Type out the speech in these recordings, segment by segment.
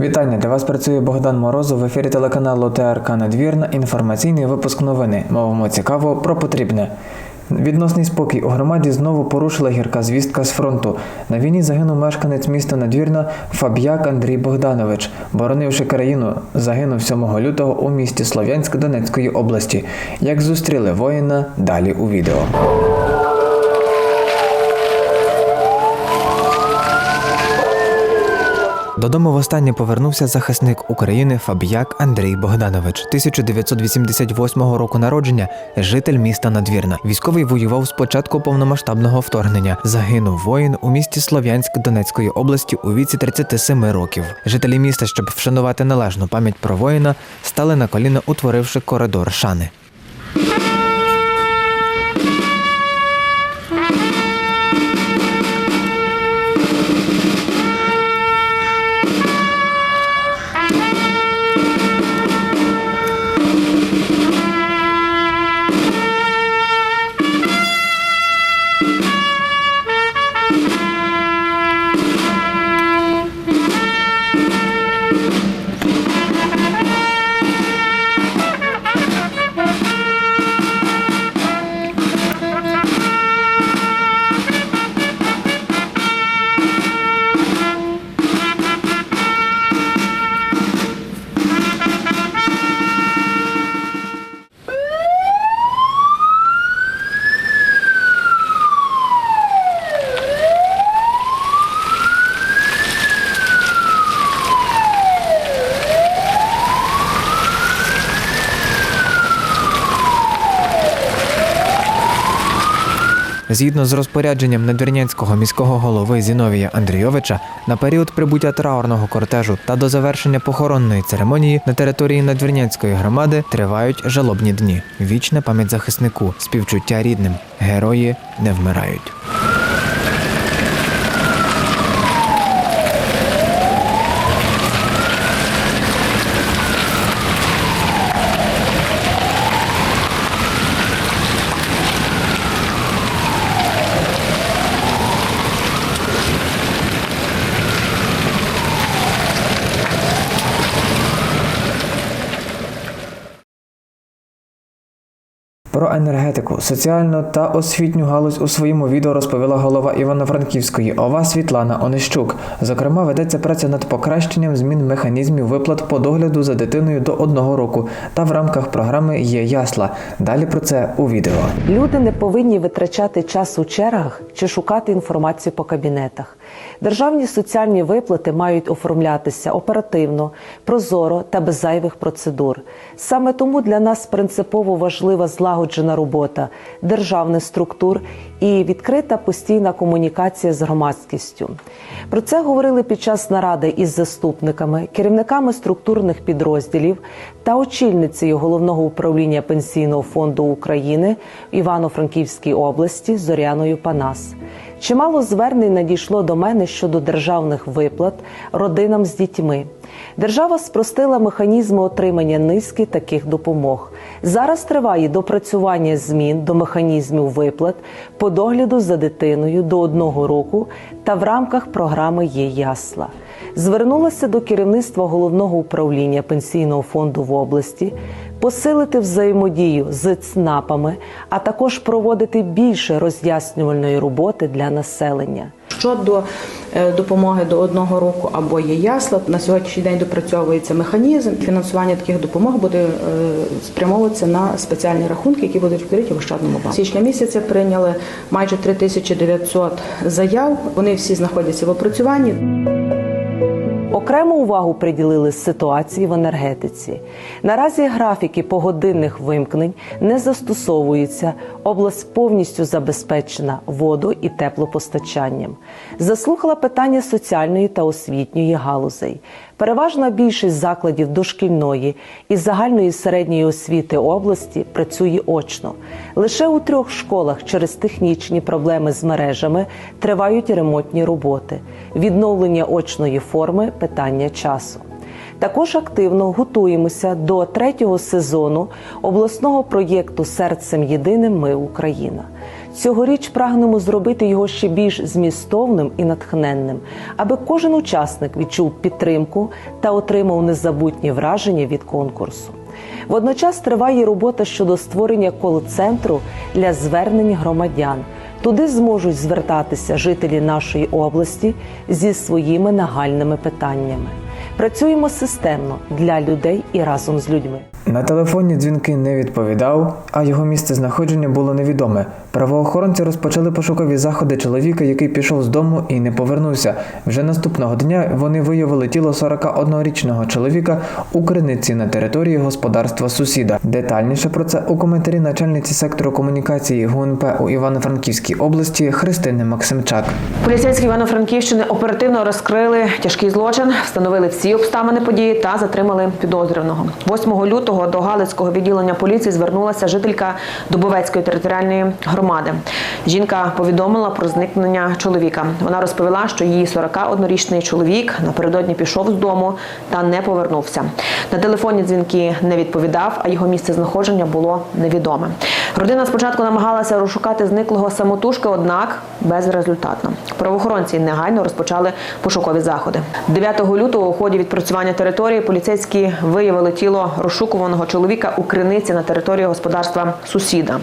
Вітання для вас працює Богдан Морозов в ефірі телеканалу ТРК Надвірна. Інформаційний випуск новини. Мовимо цікаво про потрібне. Відносний спокій у громаді знову порушила гірка звістка з фронту. На війні загинув мешканець міста Надвірна Фаб'як Андрій Богданович. Боронивши країну, загинув 7 лютого у місті Слов'янськ Донецької області. Як зустріли воїна, далі у відео. Додому востаннє повернувся захисник України Фаб'як Андрій Богданович, 1988 року народження, житель міста Надвірна. Військовий воював з початку повномасштабного вторгнення. Загинув воїн у місті Слов'янськ Донецької області у віці 37 років. Жителі міста, щоб вшанувати належну пам'ять про воїна, стали на коліна, утворивши коридор шани. Згідно з розпорядженням надвірнянського міського голови Зіновія Андрійовича, на період прибуття траурного кортежу та до завершення похоронної церемонії на території надвірнянської громади тривають жалобні дні. Вічна пам'ять захиснику, співчуття рідним. Герої не вмирають. Про енергетику, соціальну та освітню галузь у своєму відео розповіла голова Івано-Франківської ОВА Світлана Онищук. Зокрема, ведеться праця над покращенням змін механізмів виплат по догляду за дитиною до одного року та в рамках програми є ясла. Далі про це у відео. Люди не повинні витрачати час у чергах чи шукати інформацію по кабінетах. Державні соціальні виплати мають оформлятися оперативно, прозоро та без зайвих процедур. Саме тому для нас принципово важлива злагоджена робота державних структур і відкрита постійна комунікація з громадськістю. Про це говорили під час наради із заступниками, керівниками структурних підрозділів та очільницею головного управління пенсійного фонду України Івано-Франківській області Зоряною Панас. Чимало звернень надійшло до мене щодо державних виплат родинам з дітьми. Держава спростила механізми отримання низки таких допомог. Зараз триває допрацювання змін до механізмів виплат по догляду за дитиною до одного року та в рамках програми є ясла. Звернулася до керівництва головного управління пенсійного фонду в області посилити взаємодію з ЦНАПами, а також проводити більше роз'яснювальної роботи для населення. Щодо е, допомоги до одного року або є ясла, на сьогоднішній день допрацьовується механізм. Фінансування таких допомог буде е, спрямовуватися на спеціальні рахунки, які будуть відкриті в Ощадному банку. Січня місяця прийняли майже 3900 заяв. Вони всі знаходяться в опрацюванні. Окрему увагу приділили ситуації в енергетиці. Наразі графіки погодинних вимкнень не застосовуються. Область повністю забезпечена водо і теплопостачанням. Заслухала питання соціальної та освітньої галузей. Переважна більшість закладів дошкільної і загальної середньої освіти області працює очно. Лише у трьох школах через технічні проблеми з мережами тривають ремонтні роботи. Відновлення очної форми питання часу. Також активно готуємося до третього сезону обласного проєкту Серцем єдиним ми Україна. Цьогоріч прагнемо зробити його ще більш змістовним і натхненним, аби кожен учасник відчув підтримку та отримав незабутні враження від конкурсу. Водночас триває робота щодо створення кол-центру для звернень громадян. Туди зможуть звертатися жителі нашої області зі своїми нагальними питаннями. Працюємо системно для людей і разом з людьми. На телефонні дзвінки не відповідав, а його місце знаходження було невідоме. Правоохоронці розпочали пошукові заходи чоловіка, який пішов з дому і не повернувся. Вже наступного дня вони виявили тіло 41-річного чоловіка у криниці на території господарства сусіда. Детальніше про це у коментарі начальниці сектору комунікації ГУНП у Івано-Франківській області Христини Максимчак. Поліцейські Івано-Франківщини оперативно розкрили тяжкий злочин, встановили всі обставини події та затримали підозрюваного. 8 лютого до Галицького відділення поліції звернулася жителька Дубовецької територіальної громади. Жінка повідомила про зникнення чоловіка. Вона розповіла, що її 41-річний чоловік напередодні пішов з дому та не повернувся. На телефонні дзвінки не відповідав, а його місце знаходження було невідоме. Родина спочатку намагалася розшукати зниклого самотужки, однак безрезультатно. Правоохоронці негайно розпочали пошукові заходи. 9 лютого у ході відпрацювання території поліцейські виявили тіло розшукуваного чоловіка у криниці на території господарства сусіда.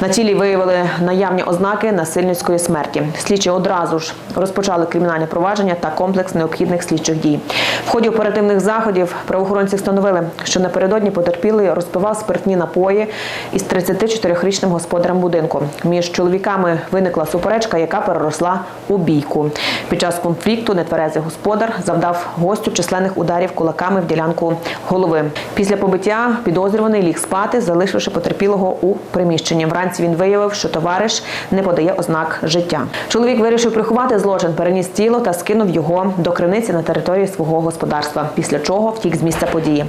На тілі виявили наявні ознаки насильницької смерті. Слідчі одразу ж розпочали кримінальне провадження та комплекс необхідних слідчих дій. В ході оперативних заходів правоохоронці встановили, що напередодні потерпілий розпивав спиртні напої із 34-річним господарем будинку. Між чоловіками виникла суперечка, яка переросла у бійку. Під час конфлікту нетверезий господар завдав гостю численних ударів кулаками в ділянку голови. Після побиття підозрюваний ліг спати, залишивши потерпілого у приміщенні. Вранці він виявив, що товариш не подає ознак життя. Чоловік вирішив приховати злочин, переніс тіло та скинув його до криниці на території свого господарства. Після чого втік з місця події.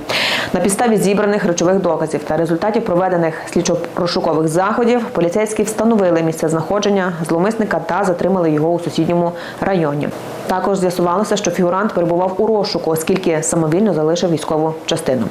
На підставі зібраних речових доказів та результатів проведених слідчо-розшукових заходів поліцейські встановили місце знаходження зловмисника та затримали його у сусідньому районі. Також з'ясувалося, що фігурант перебував у розшуку, оскільки самовільно залишив військову частину.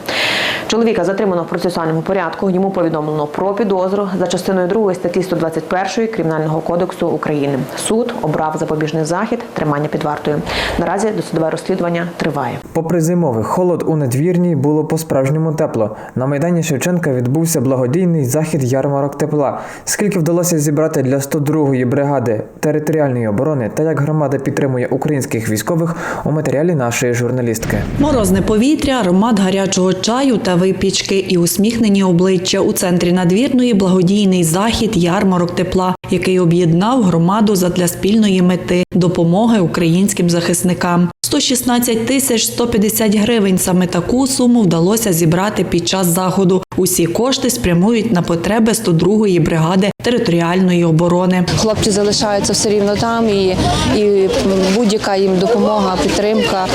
Чоловіка затримано в процесуальному порядку. Йому повідомлено про підозру за частиною 2 статті 121 Кримінального кодексу України. Суд обрав запобіжний захід тримання під вартою. Наразі досудове розслідування триває. Попри зимовий холод у надвірній було по-справжньому тепло. На майдані Шевченка відбувся благодійний захід ярмарок тепла. Скільки вдалося зібрати для 102-ї бригади територіальної оборони та як громада підтримує українських військових у матеріалі нашої журналістки. Морозне повітря, аромат гарячого чаю та випічки і усміхнені обличчя у центрі надвірної благодійний захід ярмарок тепла, який об'єднав громаду задля спільної мети допомоги українським захисникам. 116 тисяч 150 гривень. Саме таку суму вдалося зібрати під час заходу. Усі кошти спрямують на потреби 102-ї бригади територіальної оборони. Хлопці залишаються все рівно там, і, і будь-яка їм допомога, підтримка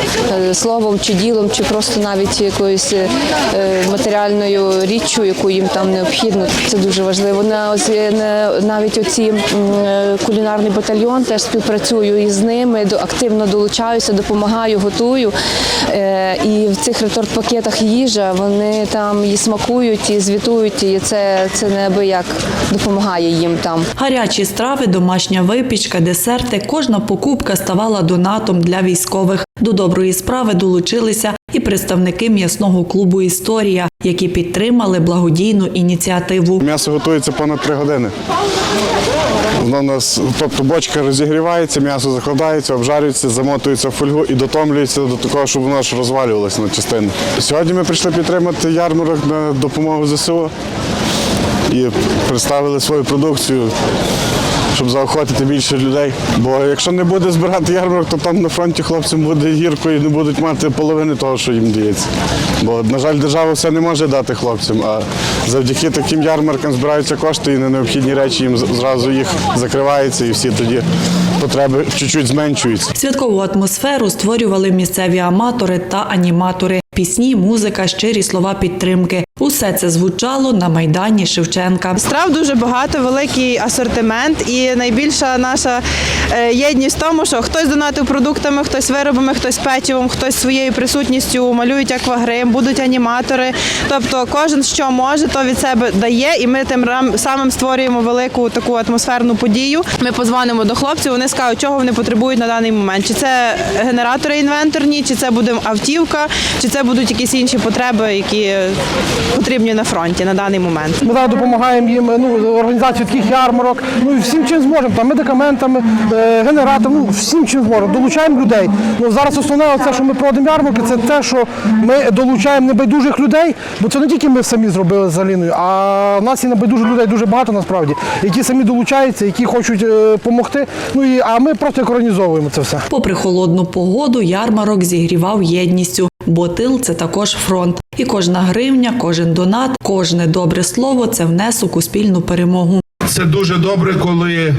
е, словом чи ділом, чи просто навіть якоюсь е, матеріальною річчю, яку їм там необхідно. Це дуже важливо. Навіть оці е, кулінарний батальйон теж співпрацюю із ними, активно долучаюся, допомагаю, готую. І в цих реторт-пакетах їжа вони там і смакують, і звітують, і це, це неабияк допомагає їм там. Гарячі страви, домашня випічка, десерти. Кожна покупка ставала донатом для військових. До доброї справи долучилися і представники м'ясного клубу Історія, які підтримали благодійну ініціативу. М'ясо готується понад три години. Воно у нас, тобто бочка розігрівається, м'ясо закладається, обжарюється, замотується в фольгу і дотомлюється до такого, щоб воно аж розвалювалося на частини. Сьогодні ми прийшли підтримати ярмарок на допомогу ЗСУ і представили свою продукцію. Щоб заохотити більше людей. Бо якщо не буде збирати ярмарок, то там на фронті хлопцям буде гірко і не будуть мати половини того, що їм дається. Бо, на жаль, держава все не може дати хлопцям, а завдяки таким ярмаркам збираються кошти і на необхідні речі їм зразу їх закривається, і всі тоді потреби чуть-чуть зменшуються. Святкову атмосферу створювали місцеві аматори та аніматори. Пісні, музика, щирі слова підтримки. Усе це звучало на майдані Шевченка. Страв дуже багато, великий асортимент, і найбільша наша е, єдність в тому, що хтось донатив продуктами, хтось виробами, хтось печивом, хтось своєю присутністю малюють аквагрим, будуть аніматори. Тобто кожен що може, то від себе дає, і ми тим рам- самим створюємо велику таку атмосферну подію. Ми позвонимо до хлопців, вони скажуть, чого вони потребують на даний момент. Чи це генератори інвенторні, чи це буде автівка, чи це будуть якісь інші потреби, які потрібні на фронті на даний момент. Ми зараз допомагаємо їм ну, організацію таких ярмарок, ну і всім чим зможемо, там медикаментами, е, генератором, ну всім чим зможемо. Долучаємо людей. Ну зараз основне, це, що ми проводимо ярмарки, це те, що ми долучаємо небайдужих людей, бо це не тільки ми самі зробили з Аліною, а в нас є небайдужих людей дуже багато насправді, які самі долучаються, які хочуть допомогти. Ну і а ми просто як організовуємо це все. Попри холодну погоду, ярмарок зігрівав єдністю, бо тил це також фронт. І кожна гривня, кожен донат, кожне добре слово це внесок у спільну перемогу. Це дуже добре, коли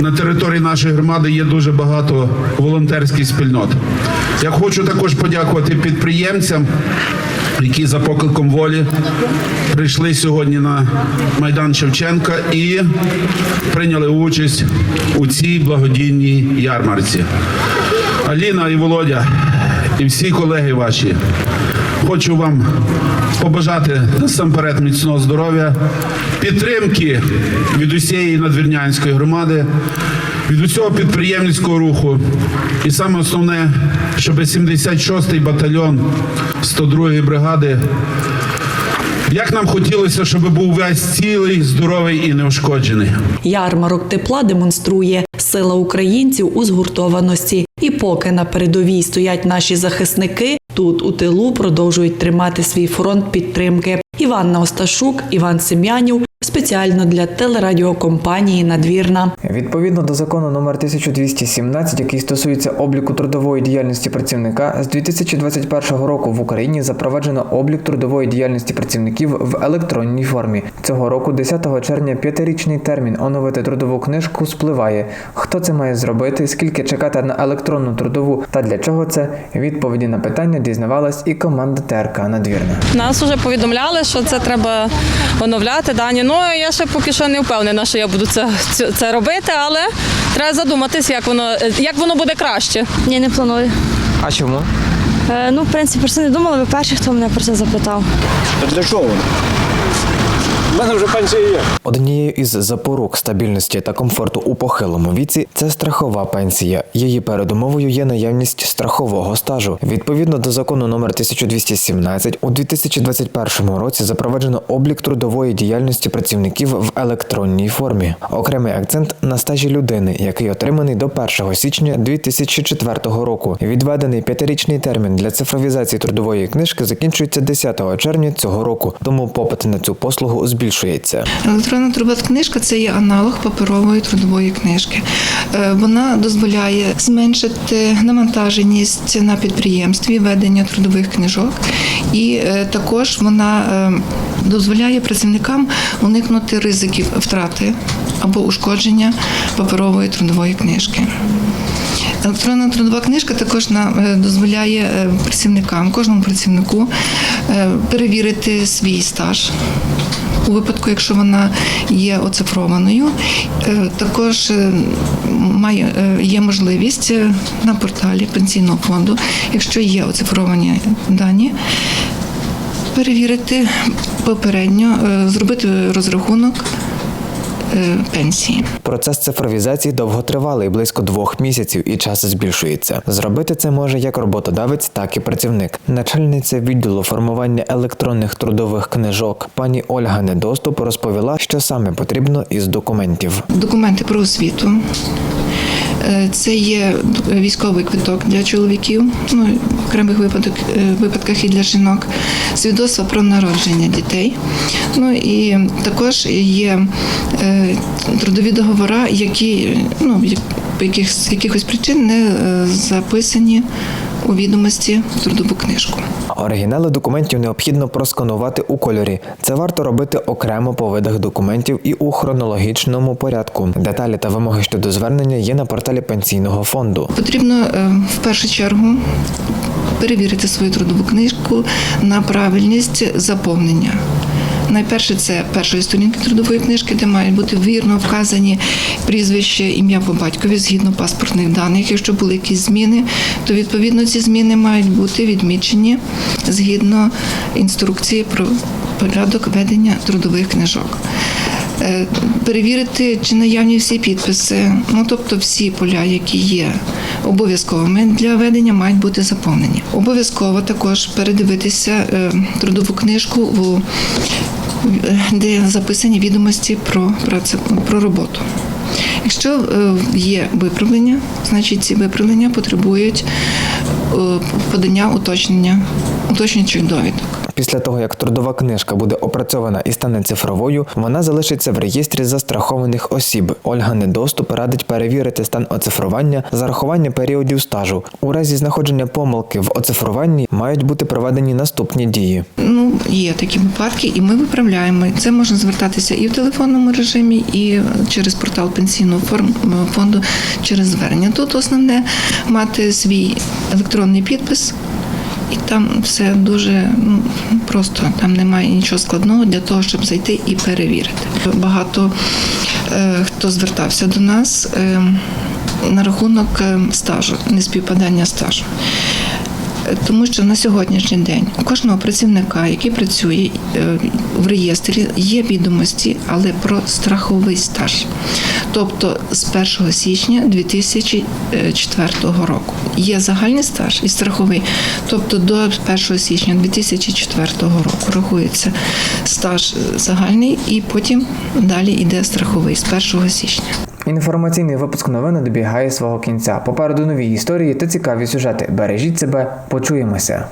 на території нашої громади є дуже багато волонтерських спільнот. Я хочу також подякувати підприємцям, які за покликом волі прийшли сьогодні на Майдан Шевченка і прийняли участь у цій благодійній ярмарці. Аліна і Володя, і всі колеги ваші. Хочу вам побажати насамперед міцного здоров'я, підтримки від усієї надвірнянської громади, від усього підприємницького руху. І саме основне, щоб 76-й батальйон 102-ї бригади. Як нам хотілося, щоб був весь цілий, здоровий і неушкоджений. Ярмарок тепла демонструє сила українців у згуртованості. І поки на передовій стоять наші захисники, тут у тилу продовжують тримати свій фронт підтримки. Іванна Осташук, Іван Сем'янів спеціально для телерадіокомпанії Надвірна. Відповідно до закону номер 1217, який стосується обліку трудової діяльності працівника, з 2021 року в Україні запроваджено облік трудової діяльності працівників в електронній формі. Цього року, 10 червня, п'ятирічний термін оновити трудову книжку спливає. Хто це має зробити, скільки чекати на електронну трудову та для чого це? Відповіді на питання дізнавалась і команда ТРК Надвірна. Нас вже повідомляли, що це треба оновляти дані. Ну я ще поки що не впевнена, що я буду це, це, робити, але треба задуматись, як воно як воно буде краще. Ні, не планую. А чому? Е, ну, в принципі, про це не думала, ви перший, хто мене про це запитав. Для чого? У мене вже пенсія є. Однією із запорук стабільності та комфорту у похилому віці це страхова пенсія. Її передумовою є наявність страхового стажу. Відповідно до закону номер 1217, у 2021 році запроваджено облік трудової діяльності працівників в електронній формі. Окремий акцент на стажі людини, який отриманий до 1 січня 2004 року. Відведений п'ятирічний термін для цифровізації трудової книжки закінчується 10 червня цього року, тому попит на цю послугу збільшується. Електронна трудова книжка це є аналог паперової трудової книжки. Е, Вона дозволяє зменшити навантаженість на підприємстві ведення трудових книжок, і е, також вона е, дозволяє працівникам уникнути ризиків втрати або ушкодження паперової трудової книжки. Електронна трудова книжка також дозволяє працівникам, кожному працівнику перевірити свій стаж. У випадку, якщо вона є оцифрованою, Е, також е, має е, є можливість на порталі пенсійного фонду, якщо є оцифровані дані, перевірити попередньо, зробити розрахунок пенсії. Процес цифровізації довготривалий, близько двох місяців, і час збільшується. Зробити це може як роботодавець, так і працівник. Начальниця відділу формування електронних трудових книжок пані Ольга Недоступ розповіла, що саме потрібно із документів. Документи про освіту. Е, Це є військовий квиток для чоловіків, ну в окремих випадок, е, випадках і для жінок, свідоцтво про народження дітей. Ну і також є е, трудові договори, які ну, яких, з якихось причин не е, записані у відомості в трудову книжку. Оригінали документів необхідно просканувати у кольорі. Це варто робити окремо по видах документів і у хронологічному порядку. Деталі та вимоги щодо звернення є на порталі пенсійного фонду. Потрібно е, в першу чергу перевірити свою трудову книжку на правильність заповнення. Найперше це першої сторінки трудової книжки, де мають бути вірно вказані прізвище, ім'я по батькові згідно паспортних даних. Якщо були якісь зміни, то відповідно ці зміни мають бути відмічені згідно інструкції про порядок ведення трудових книжок. Е, Перевірити, чи наявні всі підписи, ну тобто всі поля, які є обов'язковими для ведення, мають бути заповнені. Обов'язково також передивитися е, трудову книжку, у- де записані відомості про працю про роботу. Якщо е, є виправлення, значить ці виправлення потребують е, подання уточнення, уточнюючих довідок. Після того, як трудова книжка буде опрацьована і стане цифровою, вона залишиться в реєстрі застрахованих осіб. Ольга Недоступ радить перевірити стан оцифрування, зарахування періодів стажу. У разі знаходження помилки в оцифруванні мають бути проведені наступні дії. Ну, є такі випадки, і ми виправляємо. Це можна звертатися і в телефонному режимі, і через портал пенсійного фонду через звернення. Тут основне мати свій електронний підпис. І там все дуже ну, просто, там немає нічого складного для того, щоб зайти і перевірити. Багато е, хто звертався до нас е, на рахунок е, стажу, неспівпадання стажу. Тому що на сьогоднішній день у кожного працівника, який працює е, в реєстрі, є відомості, але про страховий стаж. Тобто з 1 січня 2004 року є загальний стаж і страховий. Тобто до 1 січня 2004 року рахується стаж загальний, і потім далі йде страховий з 1 січня. Інформаційний випуск новини добігає свого кінця. Попереду нові історії та цікаві сюжети. Бережіть себе, почуємося.